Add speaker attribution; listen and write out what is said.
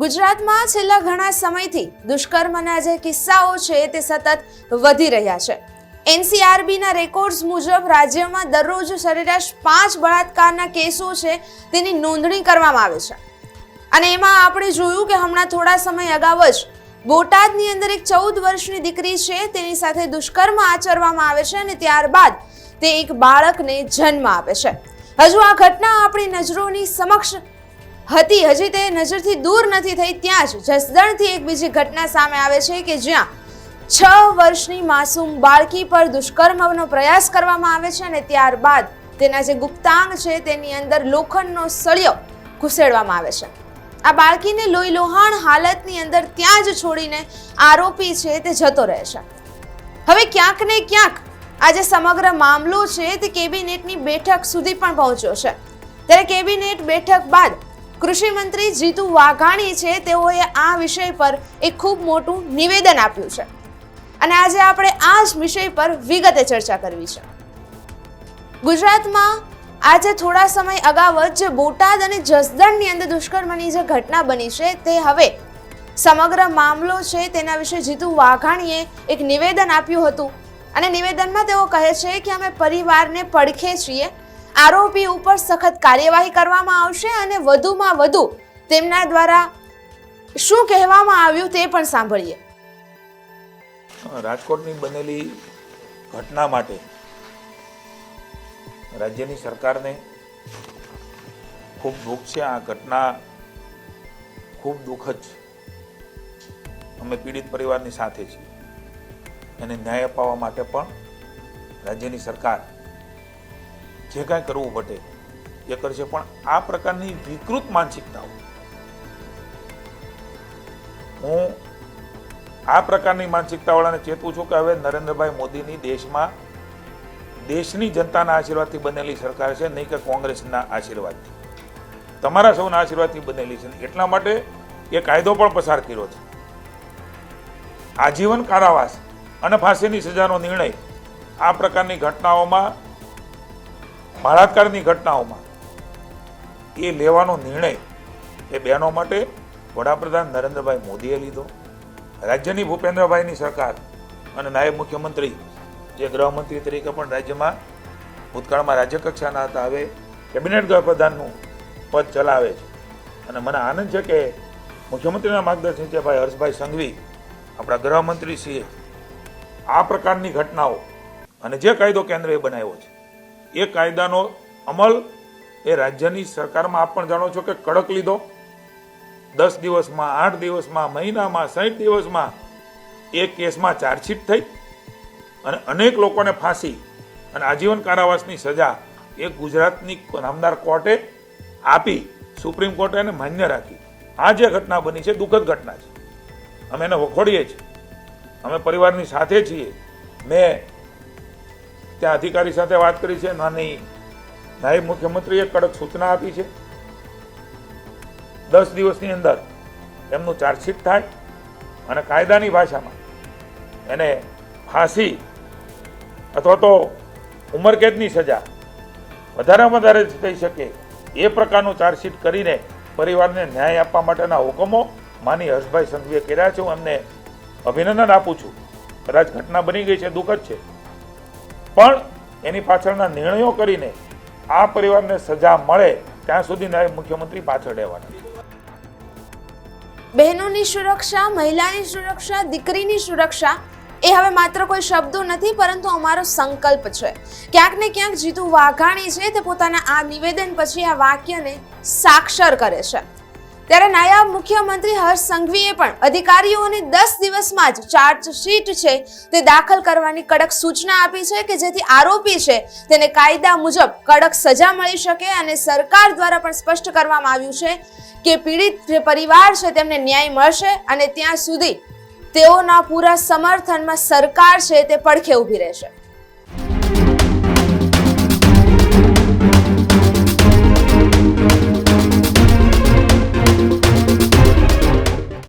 Speaker 1: ગુજરાતમાં છેલ્લા ઘણા સમયથી દુષ્કર્મના જે કિસ્સાઓ છે તે સતત વધી રહ્યા છે. એનસીઆરબીના રેકોર્ડ્સ મુજબ રાજ્યમાં દરરોજ સરેરાશ પાંચ બળાત્કારના કેસો છે તેની નોંધણી કરવામાં આવે છે. અને એમાં આપણે જોયું કે હમણાં થોડા સમય અગાઉ જ બોટાદની અંદર એક ચૌદ વર્ષની દીકરી છે તેની સાથે દુષ્કર્મ આચરવામાં આવે છે અને ત્યારબાદ તે એક બાળકને જન્મ આપે છે. હજુ આ ઘટના આપણી નજરોની સમક્ષ હતી. હજી તે નજરથી દૂર નથી થઈ, ત્યાં જ જસદણથી એક બીજી ઘટના સામે આવે છે કે જ્યાં છ વર્ષની માસૂમ બાળકી પર દુષ્કર્મનો પ્રયાસ કરવામાં આવે છે અને ત્યારબાદ તેના જે ગુપ્તાંગ છે તેની અંદર લોખંડનો સળિયો ઘુસેડવામાં આવે છે. આ બાળકીને લોહી લોહાણ હાલતની અંદર ત્યાં જ છોડીને આરોપી છે તે જતો રહે છે. હવે ક્યાંક ને ક્યાંક આ જે સમગ્ર મામલો છે તે કેબિનેટની બેઠક સુધી પણ પહોંચ્યો છે. ત્યારે કેબિનેટ બેઠક બાદ કૃષિ મંત્રી જીતુ વાઘાણી છે, તેઓએ આ વિષય પર એક ખૂબ મોટું નિવેદન આપ્યું છે. અને આજે આપણે આ જ વિષય પર વિગતે ચર્ચા કરવી છે. ગુજરાતમાં આજે થોડા સમય અગાઉ જ જે બોટાદ અને જસદણની અંદર દુષ્કર્મની જે ઘટના બની છે, તે હવે સમગ્ર મામલો છે, તેના વિશે જીતુ વાઘાણીએ એક નિવેદન આપ્યું હતું. અને નિવેદનમાં તેઓ કહે છે કે અમે પરિવારને પડખે છીએ આરોપી ઉપર સખત કાર્યવાહી કરવામાં આવશે અને વધુમાં વધુ તેમના દ્વારા શું કહેવામાં આવ્યું તે પણ સાંભળીએ.
Speaker 2: રાજકોટની બનેલી ઘટના માટે રાજ્યની સરકારને ખૂબ દુઃખ છે. આ ઘટના ખૂબ દુઃખદ છે અમે પીડિત પરિવારની સાથે છીએ. એને ન્યાય અપાવવા માટે પણ રાજ્યની સરકાર જે કાંઈ કરવું પડે એ કરશે. પણ આ પ્રકારની વિકૃત માનસિકતાઓ. હું આ પ્રકારની માનસિકતાવાળાને ચેતવું છું કે હવે નરેન્દ્રભાઈ મોદીની દેશમાં દેશની જનતાના આશીર્વાદથી બનેલી સરકાર છે, નહીં કે કોંગ્રેસના આશીર્વાદથી. તમારા સૌના આશીર્વાદથી બનેલી છે. એટલા માટે એ કાયદો પણ પસાર કર્યો છે. આજીવન કારાવાસ અને ફાંસીની સજાનો નિર્ણય આ પ્રકારની ઘટનાઓમાં બળાત્કારની ઘટનાઓમાં એ લેવાનો નિર્ણય એ બહેનો માટે વડાપ્રધાન નરેન્દ્રભાઈ મોદીએ લીધો. રાજ્યની ભૂપેન્દ્રભાઈની સરકાર અને નાયબ મુખ્યમંત્રી જે ગૃહમંત્રી તરીકે પણ રાજ્યમાં ભૂતકાળમાં રાજ્યકક્ષાના હતા, હવે કેબિનેટ ગૃહપ્રધાનનું પદ ચલાવે છે. અને મને આનંદ છે કે મુખ્યમંત્રીના માર્ગદર્શન છે ભાઈ હર્ષભાઈ સંઘવી, આપણા ગૃહમંત્રી છીએ આ પ્રકારની ઘટનાઓ અને જે કાયદો કેન્દ્રએ બનાવ્યો છે એ કાયદાનો અમલ એ રાજ્યની સરકારમાં આપ પણ જાણો છો કે કડક લીધો. દસ દિવસમાં, આઠ દિવસમાં, મહિનામાં સાઠ દિવસમાં એ કેસમાં ચાર્જશીટ થઈ અને અનેક લોકોને ફાંસી અને આજીવન કારાવાસની સજા એ ગુજરાતની નામદાર કોર્ટે આપી, સુપ્રીમ કોર્ટે એને માન્ય રાખી. આ જે ઘટના બની છે, દુઃખદ ઘટના છે. અમે એને વખોડીએ છીએ. અમે પરિવારની સાથે છીએ. મેં ત્યાં અધિકારી સાથે વાત કરી છે નાની નાયબ મુખ્યમંત્રીએ કડક સૂચના આપી છે. દસ દિવસની અંદર એમનું ચાર્જશીટ થાય અને કાયદાની ભાષામાં એને ફાંસી અથવા તો ઉંમરકેદની સજા વધારેમાં વધારે થઈ શકે એ પ્રકારનું ચાર્જશીટ કરીને પરિવારને ન્યાય આપવા માટેના હુકમો માની હર્ષભાઈ સંઘવીએ કર્યા છે. હું એમને અભિનંદન આપું છું. કદાચ ઘટના બની ગઈ છે, દુઃખદ છે. પણ એની પાછળના નિર્ણયો કરીને આ પરિવારને સજા મળે ત્યાં સુધી નાયબ મુખ્યમંત્રી પાછળ રહેવાના
Speaker 1: બહેનોની સુરક્ષા, મહિલાની સુરક્ષા, દીકરીની સુરક્ષા, એ હવે માત્ર કોઈ શબ્દો નથી, પરંતુ અમારો સંકલ્પ છે. ક્યાંક ને ક્યાંક જીતુ વાઘાણી છે તે પોતાના આ નિવેદન પછી આ વાક્યને સાક્ષર કરે છે. ત્યારે નાયબ મુખ્યમંત્રી હર્ષ સંઘવીએ પણ અધિકારીઓને દસ દિવસમાં જ ચાર્જશીટ છે તે દાખલ કરવાની કડક સૂચના આપી છે કે જેથી આરોપી છે તેને કાયદા મુજબ કડક સજા મળી શકે અને સરકાર દ્વારા પણ સ્પષ્ટ કરવામાં આવ્યું છે કે પીડિત પરિવાર છે તેમને ન્યાય મળશે અને ત્યાં સુધી તેઓના પૂરા સમર્થનમાં સરકાર છે તે પડખે ઊભી રહેશે.